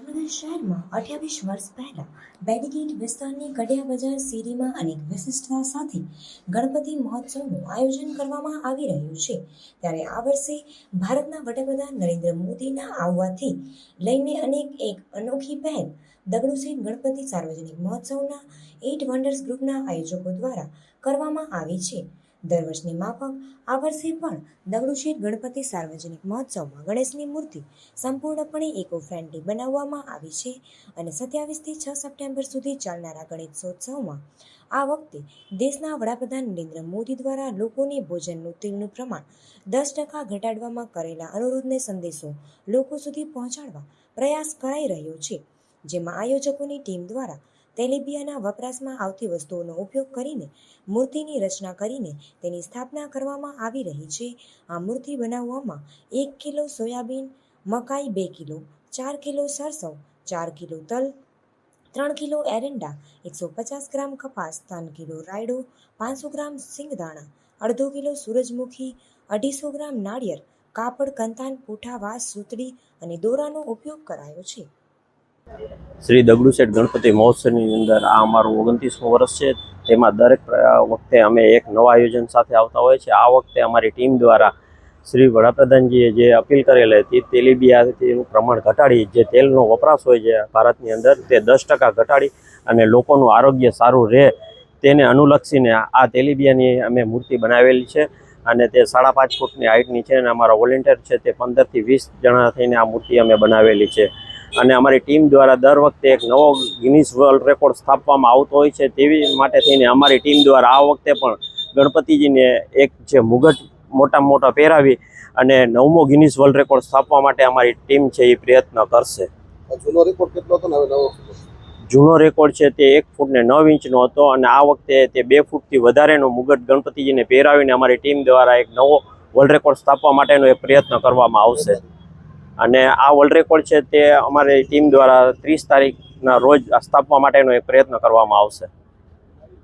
જામનગર શહેરમાં અઠ્યાવીસ વર્ષ પહેલા બેડીગેટ વિસ્તારની કડિયા બજાર શેરીમાં અનેક વિશિષ્ટતા સાથે ગણપતિ મહોત્સવનું આયોજન કરવામાં આવી રહ્યું છે. ત્યારે આ વર્ષે ભારતના વડાપ્રધાન નરેન્દ્ર મોદીના આવવાથી લઈને અનેક એક અનોખી પહેલ દગડુશેઠ ગણપતિ સાર્વજનિક મહોત્સવના એટ વન્ડર્સ ગ્રુપના આયોજકો દ્વારા કરવામાં આવી છે. દર વર્ષની માફક આ વર્ષે પણ દગડુશેઠ ગણપતિ સાર્વજનિક મહોત્સવમાં ગણેશની મૂર્તિ સંપૂર્ણપણે ઇકો ફ્રેન્ડલી બનાવવામાં આવી છે અને સત્યાવીસથી છ સપ્ટેમ્બર સુધી ચાલનારા ગણેશોત્સવમાં આ વખતે દેશના વડાપ્રધાન નરેન્દ્ર મોદી દ્વારા લોકોને ભોજનનું તેલનું પ્રમાણ દસ ટકા ઘટાડવામાં કરેલા અનુરોધને સંદેશો લોકો સુધી પહોંચાડવા પ્રયાસ કરાઈ રહ્યો છે. જેમાં આયોજકોની ટીમ દ્વારા તેલીબિયાના વપરાશમાં આવતી વસ્તુઓનો ઉપયોગ કરીને, મૂર્તિની રચના કરીને તેની સ્થાપના કરવામાં આવી રહી છે. આ મૂર્તિ બનાવવામાં એક કિલો સોયાબીન, મકાઈ બે કિલો, ચાર કિલો સરસવ, ચાર કિલો તલ, ત્રણ કિલો એરંડા, એકસો પચાસ ગ્રામ કપાસ, ત્રણ કિલો રાયડો, પાંચસો ગ્રામ સિંગદાણા, અડધો કિલો સૂરજમુખી, અઢીસો ગ્રામ નાળિયેર, કાપડ, કંતાન પૂઠા વાસ સૂતળી અને દોરાનો ઉપયોગ કરાયો છે. શ્રી દગડુશેઠ ગણપતિ મહોત્સવની અંદર આ અમારું ઓગણત્રીસમું વર્ષ છે. તેમાં દરેક વખતે અમે એક નવા આયોજન સાથે આવતા હોય છે. આ વખતે અમારી ટીમ દ્વારા શ્રી વડાપ્રધાનજીએ જે અપીલ કરેલ હતી તેલીબિયાનું પ્રમાણ ઘટાડી. જે તેલનો વપરાશ હોય છે ભારતની અંદર તે દસ ટકા ઘટાડી અને લોકોનું આરોગ્ય સારું રહે તેને અનુલક્ષીને આ તેલીબિયાની અમે મૂર્તિ બનાવેલી છે અને તે સાડા પાંચ ફૂટની હાઇટની છે અને અમારા વોલેન્ટિયર છે તે પંદરથી વીસ જણા થઈને આ મૂર્તિ અમે બનાવેલી છે. અને અમારી ટીમ દ્વારા દર વખતે એક નવો ગિનિસ વર્લ્ડ રેકોર્ડ સ્થાપવામાં આવતો હોય છે તેવી માટે થઈને અમારી ટીમ દ્વારા આ વખતે પણ ગણપતિજીને એક જે મુગટ મોટા મોટા પહેરાવી અને નવમો ગિનિસ વર્લ્ડ રેકોર્ડ સ્થાપવા માટે અમારી ટીમ છે એ પ્રયત્ન કરશે જૂનો રેકોર્ડ કેટલો હતો ને હવે નવો છે? જૂનો રેકોર્ડ છે તે એક ફૂટ ને નવ ઇંચનો હતો અને આ વખતે તે બે ફૂટથી વધારેનો મુગટ ગણપતિજીને પહેરાવીને અમારી ટીમ દ્વારા એક નવો વર્લ્ડ રેકોર્ડ સ્થાપવા માટેનો એક પ્રયત્ન કરવામાં આવશે અને આ વર્લ્ડ રેકોર્ડ છે તે અમારી ટીમ દ્વારા ત્રીસ તારીખના રોજ સ્થાપવા માટેનો એક પ્રયત્ન કરવામાં આવશે.